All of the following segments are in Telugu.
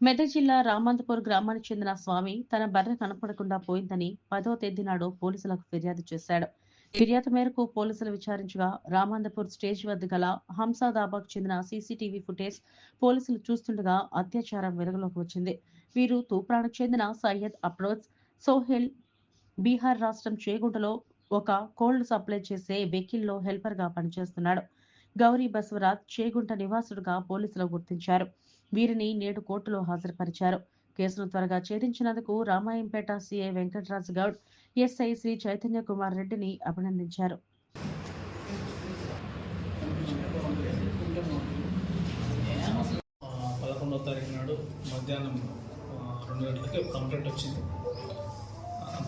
మెదక్ జిల్లా రామంతపూర్ గ్రామానికి చెందిన స్వామి తన బర్రె కనపడకుండా పోయిందని పదో తేదీ నాడు పోలీసులకు ఫిర్యాదు చేశాడు. ఫిర్యాదు మేరకు పోలీసులు విచారించగా రామంతపూర్ స్టేజ్ వద్ద గల హంసాదాబాకు చెందిన సీసీటీవీ ఫుటేజ్ పోలీసులు చూస్తుండగా అత్యాచారం వెలుగులోకి వచ్చింది. వీరు తూప్రానికి చెందిన సయ్యద్ అప్రోజ్ సోహెల్ బీహార్ రాష్ట్రం చేగుంటలో ఒక కోల్డ్ సప్లై చేసే వెకిల్లో హెల్పర్గా పనిచేస్తున్నాడు. గౌరీ బసవరాజ్ చేగుంట నివాసుడుగా పోలీసులు గుర్తించారు. వీరిని నేడు కోర్టులో హాజరుపరిచారు. కేసును త్వరగా ఛేదించినందుకు రామాయంపేట సిఐ వెంకటరాజు గౌడ్ ఎస్ఐ శ్రీ చైతన్య కుమార్ రెడ్డిని అభినందించారు. పదకొండవ తారీఖు నాడు మధ్యాహ్నం రెండు గంటలకి కంప్లైంట్ వచ్చింది.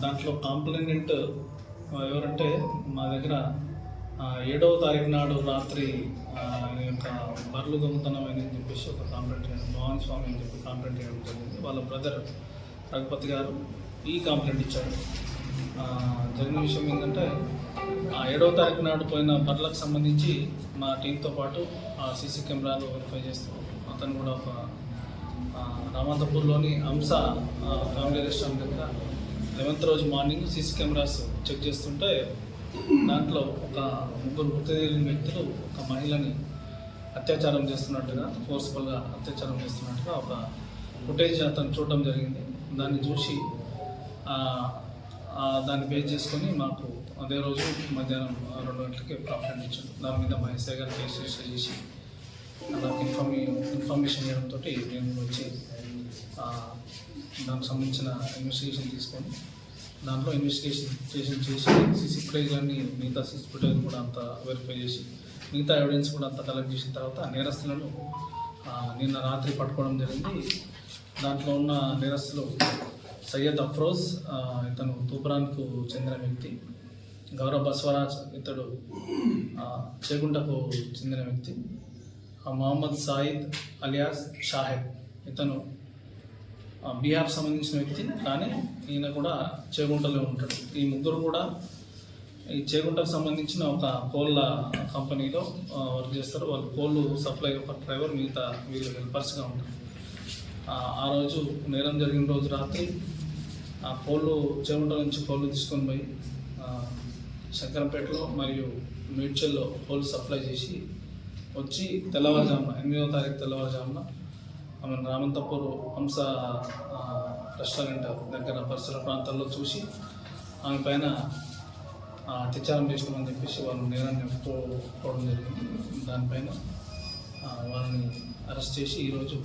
దాంట్లో కాంప్లైనెంట్ ఎవరంటే మా దగ్గర ఏడవ తారీఖు నాడు రాత్రి యొక్క బర్లు దొంగతనం అని చెప్పేసి ఒక కాంప్లైంట్ చేయడం మోహన్ స్వామి అని చెప్పి కాంప్లైంట్ చేయడం జరిగింది. వాళ్ళ బ్రదర్ రఘుపతి గారు ఈ కాంప్లైంట్ ఇచ్చాడు జరిగిన విషయం ఏంటంటే ఆ ఏడవ తారీఖు నాడు పోయిన బర్లకు సంబంధించి మా టీంతో పాటు ఆ సీసీ కెమెరాలు వెరిఫై చేస్తూ అతను కూడా ఒక ఆ, రామాంతపూర్లోని హంస ఫ్యామిలీ రెస్టారెంట్ దగ్గర లెవెన్త్ రోజు మార్నింగ్ సీసీ కెమెరాస్ చెక్ చేస్తుంటే దాంట్లో ఒక ముగ్గురు గుర్తు తెలియని వ్యక్తులు ఒక మహిళని అత్యాచారం చేస్తున్నట్టుగా ఫోర్స్ఫుల్గా అత్యాచారం చేస్తున్నట్టుగా ఒక ఫుటేజ్ అతను చూడడం జరిగింది. దాన్ని చూసి దాన్ని బేస్ చేసుకొని మాకు అదే రోజు మధ్యాహ్నం రెండు గంటలకి ప్రాఫిట్ ఇచ్చాడు దాని మీద మా ఎస్ఐ గారు కేసు రిజిస్టర్ చేసి నాకు ఇన్ఫర్మే ఇన్ఫర్మేషన్ చేయడంతో నేను వచ్చి దానికి సంబంధించిన ఇన్వెస్టిగేషన్ తీసుకొని దాంట్లో ఇన్వెస్టిగేషన్ చేసి చేసి సీసీ ఫుటేజ్ అన్ని మిగతా సిసి ఫుటేజ్ కూడా అంతా వెరిఫై చేసి మిగతా ఎవిడెన్స్ కూడా అంతా కలెక్ట్ చేసిన తర్వాత నేరస్తులను నిన్న రాత్రి పట్టుకోవడం జరిగింది. దాంట్లో ఉన్న నేరస్తులు సయ్యద్ అఫ్రోజ్ ఇతను తూప్రాన్కు చెందిన వ్యక్తి గౌరవ్ బస్వరాజ్ ఇతడు చేగుంటకు చెందిన వ్యక్తి మొహమ్మద్ మహమ్మద్ సాయిద్ అలియాస్ షాహెబ్ ఇతను బీహార్ సంబంధించిన వ్యక్తి కానీ ఈయన కూడా చేగుంటలో ఉంటాడు. ఈ ముగ్గురు కూడా ఈ చేగుంటకు సంబంధించిన ఒక కోళ్ళ కంపెనీలో వర్క్ చేస్తారు. వాళ్ళు కోళ్ళు సప్లై ఒక డ్రైవర్ మిగతా వీళ్ళు హెల్పర్స్గా ఉంటారు. ఆ, రోజు నేరం జరిగిన రోజు రాత్రి ఆ కోళ్ళు చేగుంట నుంచి కోళ్ళు తీసుకొని పోయి శంకరంపేటలో మరియు మేడ్చల్లో కోళ్ళు సప్లై చేసి వచ్చి తెల్లవారుజామున ఎనిమిదవ తారీఖు తెల్లవారుజామున ఆమె రామంతపూర్ హంస రెస్టారెంట్ దగ్గర పరిసర ప్రాంతాల్లో చూసి ఆమె పైన అత్యాచారం చేసినామని చెప్పేసి వాళ్ళు నేరాన్ని ఒప్పుకోవడం జరిగింది. దానిపైన వాళ్ళని అరెస్ట్ చేసి ఈరోజు